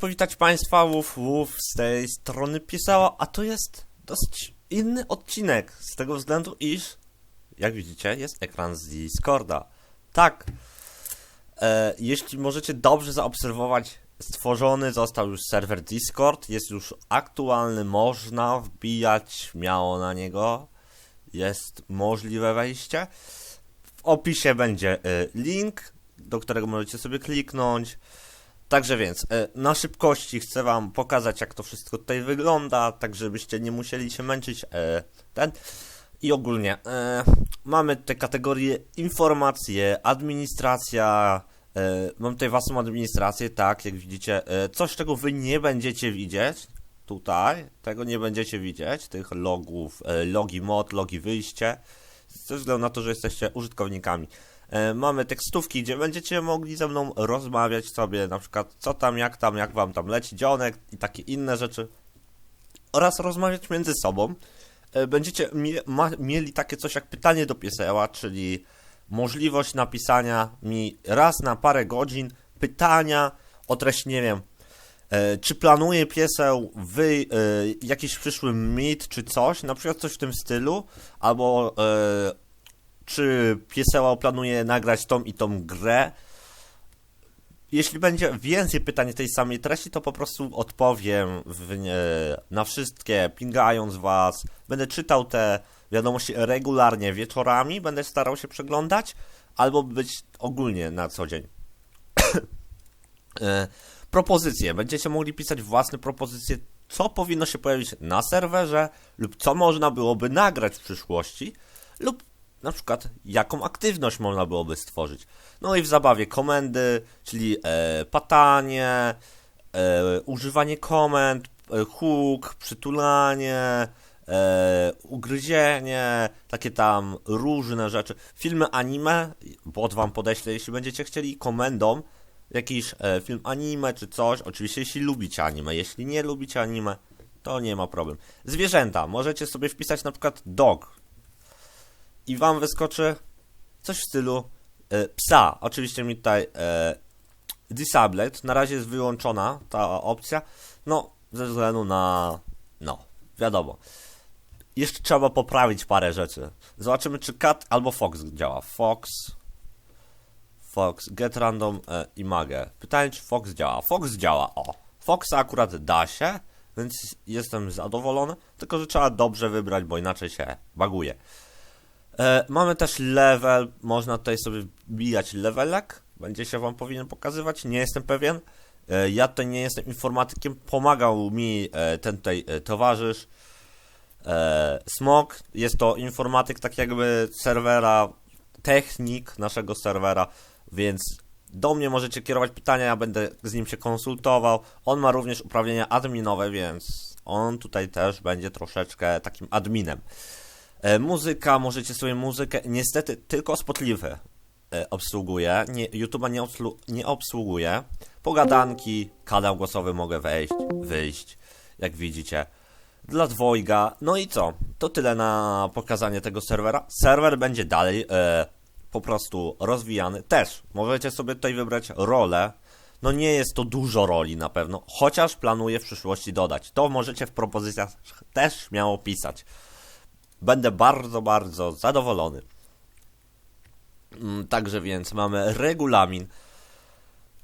Powitać Państwa, Łów Łów z tej strony pisała, a to jest dosyć inny odcinek, z tego względu, iż, jak widzicie, jest ekran z Discorda. Tak, e, jeśli możecie dobrze zaobserwować, stworzony został już serwer Discord, jest już aktualny, można wbijać śmiało na niego, jest możliwe wejście. W opisie będzie e, link, do którego możecie sobie kliknąć. Także więc, e, na szybkości chcę Wam pokazać, jak to wszystko tutaj wygląda, tak żebyście nie musieli się męczyć. e, Ten. I ogólnie, e, mamy te kategorie informacje, administracja. Mam tutaj własną administrację, tak, jak widzicie. Coś, czego Wy nie będziecie widzieć. Tutaj, tego nie będziecie widzieć, tych logów, logi mod, logi wyjście, ze względu na to, że jesteście użytkownikami. E, Mamy tekstówki, gdzie będziecie mogli ze mną rozmawiać sobie, na przykład co tam, jak tam, jak wam tam leci dzionek i takie inne rzeczy. Oraz rozmawiać między sobą. E, Będziecie mieli takie coś jak pytanie do pieseła, czyli możliwość napisania mi raz na parę godzin pytania o treść, nie wiem, e, czy planuje pieseł wy, jakiś przyszły mit czy coś, na przykład coś w tym stylu, albo czy pieseła planuje nagrać tą i tą grę. Jeśli będzie więcej pytań tej samej treści, to po prostu odpowiem w na wszystkie, pingając was. Będę czytał te wiadomości regularnie wieczorami, będę starał się przeglądać, albo być ogólnie na co dzień. E, propozycje. Będziecie mogli pisać własne propozycje, co powinno się pojawić na serwerze, lub co można byłoby nagrać w przyszłości, lub na przykład jaką aktywność można byłoby stworzyć. No i w zabawie komendy, czyli e, patanie, e, używanie komend, e, hook, przytulanie, e, ugryzienie, takie tam różne rzeczy. Filmy anime, bot wam podeślę, jeśli będziecie chcieli, komendą jakiś e, film anime czy coś. Oczywiście jeśli lubicie anime, jeśli nie lubicie anime, to nie ma problem. Zwierzęta, możecie sobie wpisać na przykład dog, i wam wyskoczy coś w stylu e, psa. Oczywiście mi tutaj e, disabled, na razie jest wyłączona ta opcja, no ze względu na, no, wiadomo. Jeszcze trzeba poprawić parę rzeczy. Zobaczymy czy cat albo fox działa. Fox, fox, get random e, image. Pytanie czy fox działa. Fox działa, o. Foxa akurat da się, więc jestem zadowolony, tylko że trzeba dobrze wybrać, bo inaczej się baguje. E, mamy też level, można tutaj sobie wbijać levelek, będzie się wam powinien pokazywać, nie jestem pewien. E, ja tutaj nie jestem informatykiem, pomagał mi e, ten tutaj e, towarzysz e, Smok, jest to informatyk tak jakby serwera, technik naszego serwera, więc do mnie możecie kierować pytania, ja będę z nim się konsultował. On ma również uprawnienia adminowe, więc on tutaj też będzie troszeczkę takim adminem. E, muzyka, możecie sobie muzykę, niestety tylko Spotify e, obsługuje, nie, YouTube'a nie, obslu, nie obsługuje. Pogadanki, kanał głosowy mogę wejść, wyjść, jak widzicie. Dla dwojga, no i co? To tyle na pokazanie tego serwera. Serwer będzie dalej e, po prostu rozwijany. Też możecie sobie tutaj wybrać rolę. No nie jest to dużo roli na pewno, chociaż planuję w przyszłości dodać. To możecie w propozycjach też śmiało pisać będę bardzo, bardzo zadowolony. Mm, Także więc mamy regulamin.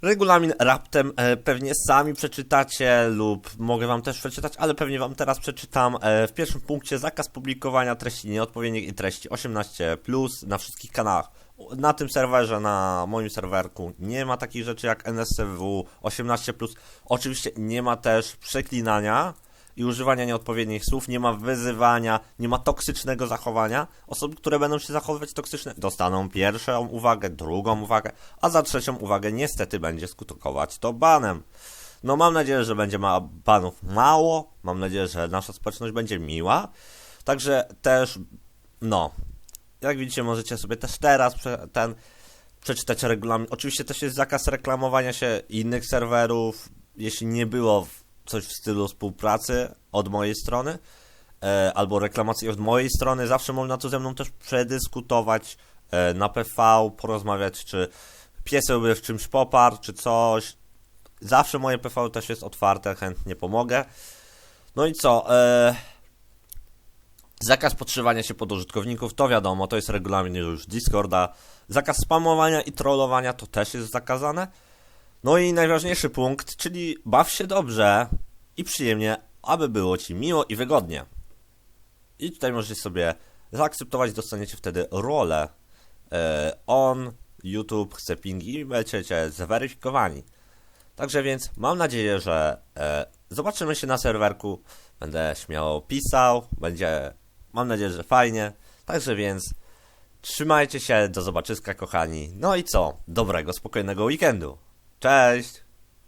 Regulamin raptem e, pewnie sami przeczytacie lub mogę wam też przeczytać, ale pewnie wam teraz przeczytam. E, w pierwszym punkcie zakaz publikowania treści nieodpowiednich i treści 18+, na wszystkich kanałach. Na tym serwerze, na moim serwerku nie ma takich rzeczy jak NSFW 18+. Oczywiście nie ma też przeklinania i używania nieodpowiednich słów, nie ma wyzywania, nie ma toksycznego zachowania. Osoby, które będą się zachowywać toksyczne, dostaną pierwszą uwagę, drugą uwagę, a za trzecią uwagę niestety będzie skutkować to banem. No mam nadzieję, że będzie ma banów mało, mam nadzieję, że nasza społeczność będzie miła. Także też, no, jak widzicie, możecie sobie też teraz ten przeczytać regulamin. Oczywiście też jest zakaz reklamowania się innych serwerów, jeśli nie było w coś w stylu współpracy od mojej strony, e, albo reklamacji od mojej strony, zawsze można tu ze mną też przedyskutować e, na PV, porozmawiać, czy pieseł by w czymś poparł, czy coś. Zawsze moje PV też jest otwarte, chętnie pomogę. No i co? E... Zakaz podszywania się pod użytkowników, to wiadomo, to jest regulamin już Discorda. Zakaz spamowania i trollowania to też jest zakazane. No i najważniejszy punkt, czyli baw się dobrze i przyjemnie, aby było Ci miło i wygodnie. I tutaj możecie sobie zaakceptować, dostaniecie wtedy rolę e, on, YouTube, chce ping i będziecie zweryfikowani. Także więc mam nadzieję, że e, zobaczymy się na serwerku. Będę śmiało pisał, będzie, mam nadzieję, że fajnie. Także więc trzymajcie się, do zobaczyska kochani. No i co? Dobrego, spokojnego weekendu. Cześć!